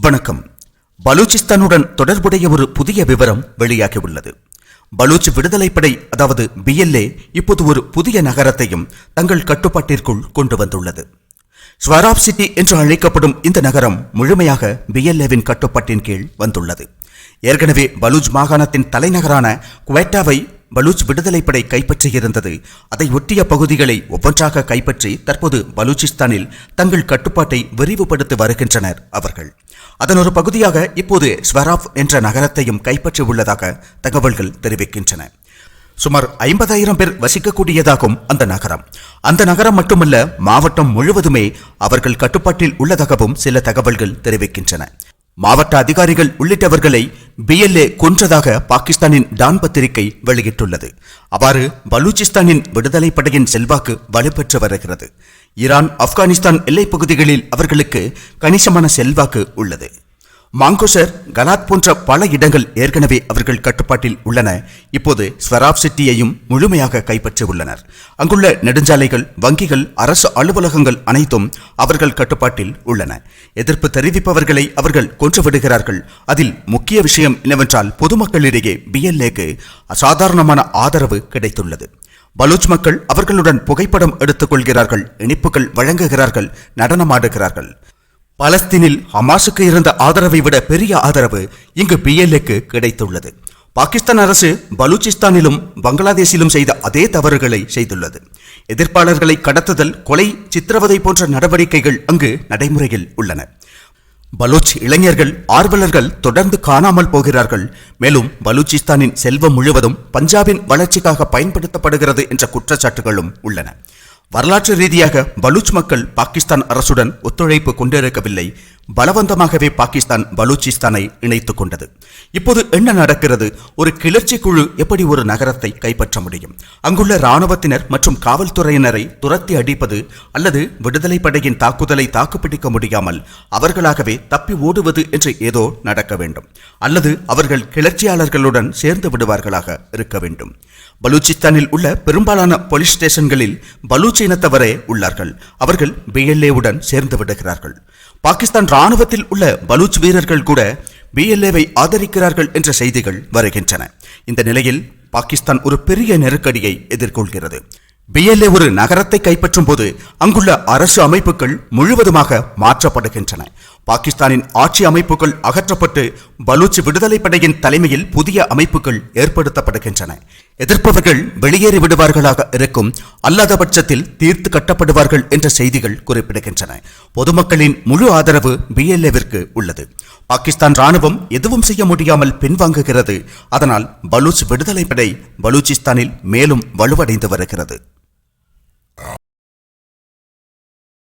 வணக்கம். பலூச்சிஸ்தானுடன் தொடர்புடைய ஒரு புதிய விவரம் வெளியாகியுள்ளது. பலூச் விடுதலைப்படை அதாவது பிஎல்ஏ இப்போது ஒரு புதிய நகரத்தையும் தங்கள் கட்டுப்பாட்டிற்குள் கொண்டு வந்துள்ளது. ஸ்வராப் சிட்டி என்று அழைக்கப்படும் இந்த நகரம் முழுமையாக பிஎல்ஏவின் கட்டுப்பாட்டின் கீழ் வந்துள்ளது. ஏற்கனவே பலூச் மாகாணத்தின் தலைநகரான குவேட்டாவை பலூச் விடுதலைப்படை கைப்பற்றியிருந்தது. அதை ஒட்டிய பகுதிகளை ஒவ்வொன்றாக கைப்பற்றி தற்போது பலூச்சிஸ்தானில் தங்கள் கட்டுப்பாட்டை விரிவுபடுத்தி வருகின்றனர் அவர்கள். அதன் ஒரு பகுதியாக இப்போது ஸ்வராப் என்ற நகரத்தையும் கைப்பற்றி உள்ளதாக தகவல்கள் தெரிவிக்கின்றன. சுமார் ஐம்பதாயிரம் பேர் வசிக்கக்கூடியதாகும் அந்த நகரம். அந்த நகரம் மட்டுமல்ல மாவட்டம் முழுவதுமே அவர்கள் கட்டுப்பாட்டில் உள்ளதாகவும் சில தகவல்கள் தெரிவிக்கின்றன. மாவட்ட அதிகாரிகள் உள்ளிட்டவர்களை பிஎல்ஏ கொன்றதாக பாகிஸ்தானின் டான் பத்திரிகை வெளியிட்டுள்ளது. அவ்வாறு பலூச்சிஸ்தானின் விடுதலை படையின் செல்வாக்கு வலுப்பெற்று வருகிறது. ஈரான் ஆப்கானிஸ்தான் எல்லைப் பகுதிகளில் அவர்களுக்கு கணிசமான செல்வாக்கு உள்ளது. மாங்கோசர் கலாத் போன்ற பல இடங்கள் ஏற்கனவே அவர்கள் கட்டுப்பாட்டில் உள்ளன. இப்போது ஸ்வராப் சிட்டியையும் முழுமையாக கைப்பற்றியுள்ளனர் அங்குள்ள நெடுஞ்சாலைகள் வங்கிகள் அரசு அலுவலகங்கள் அனைத்தும் அவர்கள் கட்டுப்பாட்டில் உள்ளன. எதிர்ப்பு தெரிவிப்பவர்களை அவர்கள் கொன்றுவிடுகிறார்கள். அதில் முக்கிய விஷயம் என்னவென்றால் பொதுமக்களிடையே பிஎல்ஏக்கு அசாதாரணமான ஆதரவு கிடைத்துள்ளது. பலூச் மக்கள் அவர்களுடன் புகைப்படம் எடுத்துக் கொள்கிறார்கள் இனிப்புகள் வழங்குகிறார்கள் நடனமாடுகிறார்கள். பலஸ்தீனில் ஹமாஸுக்கு இருந்த ஆதரவை விட பெரிய ஆதரவு இங்கு பிஎல்ஏக்கு கிடைத்துள்ளது. பாகிஸ்தான் அரசு பலூச்சிஸ்தானிலும் பங்களாதேஷிலும் செய்த அதே தவறுகளை செய்துள்ளது. எதிர்ப்பாளர்களை கடத்துதல் கொலை சித்திரவதை போன்ற நடவடிக்கைகள் அங்கு நடைமுறையில் உள்ளன. பலூச் இளைஞர்கள் ஆர்வலர்கள் தொடர்ந்து காணாமல் போகிறார்கள். மேலும் பலூச்சிஸ்தானின் செல்வம் முழுவதும் பஞ்சாபின் வளர்ச்சிக்காக பயன்படுத்தப்படுகிறது என்ற குற்றச்சாட்டுகளும் உள்ளன. வரலாற்று ரீதியாக பலூச் மக்கள் பாகிஸ்தான் அரசுடன் ஒத்துழைப்பு கொண்டிருக்கவில்லை. பலவந்தமாகவே பாகிஸ்தான் பலூச்சிஸ்தானை இணைத்துக் கொண்டது. இப்போது என்ன நடக்கிறது? ஒரு கிளர்ச்சி குழு எப்படி ஒரு நகரத்தை கைப்பற்ற முடியும்? அங்குள்ள இராணுவத்தினர் மற்றும் காவல்துறையினரை துரத்தி அடிப்பது அல்லது விடுதலை படையின் தாக்குதலை தாக்குப்பிடிக்க முடியாமல் அவர்களாகவே தப்பி ஓடுவது என்று ஏதோ நடக்க வேண்டும். அல்லது அவர்கள் கிளர்ச்சியாளர்களுடன் சேர்ந்து விடுவார்களாக இருக்க வேண்டும். பலூச்சிஸ்தானில் உள்ள பெரும்பாலான போலீஸ் ஸ்டேஷன்களில் பலூச் இனத்தவரே உள்ளார்கள். அவர்கள் பிஎல்ஏவுடன் சேர்ந்து விடுகிறார்கள். பாகிஸ்தான் ராணுவத்தில் உள்ள பலூச் வீரர்கள் கூட பிஎல்ஏவை ஆதரிக்கிறார்கள் என்ற செய்திகள் வருகின்றன. இந்த நிலையில் பாகிஸ்தான் ஒரு பெரிய நெருக்கடியை எதிர்கொள்கிறது. பிஎல்ஏ ஒரு நகரத்தை கைப்பற்றும் போது அங்குள்ள அரசு அமைப்புகள் முழுவதுமாக மாற்றப்படுகின்றன. பாகிஸ்தானின் ஆட்சி அமைப்புகள் அகற்றப்பட்டு பலூச் விடுதலை படையின் தலைமையில் புதிய அமைப்புகள் ஏற்படுத்தப்படுகின்றன. எதிர்ப்பவர்கள் வெளியேறி விடுவார்களாக இருக்கும் அல்லாத பட்சத்தில் தீர்த்து கட்டப்படுவார்கள் என்ற செய்திகள் குறிப்பிடுகின்றன. பொதுமக்களின் முழு ஆதரவு பிஎல்ஏவிற்கு உள்ளது. பாகிஸ்தான் ராணுவம் எதுவும் செய்ய முடியாமல் பின்வாங்குகிறது. அதனால் பலூச் விடுதலை படை பலூச்சிஸ்தானில் மேலும் வலுவடைந்து வருகிறது.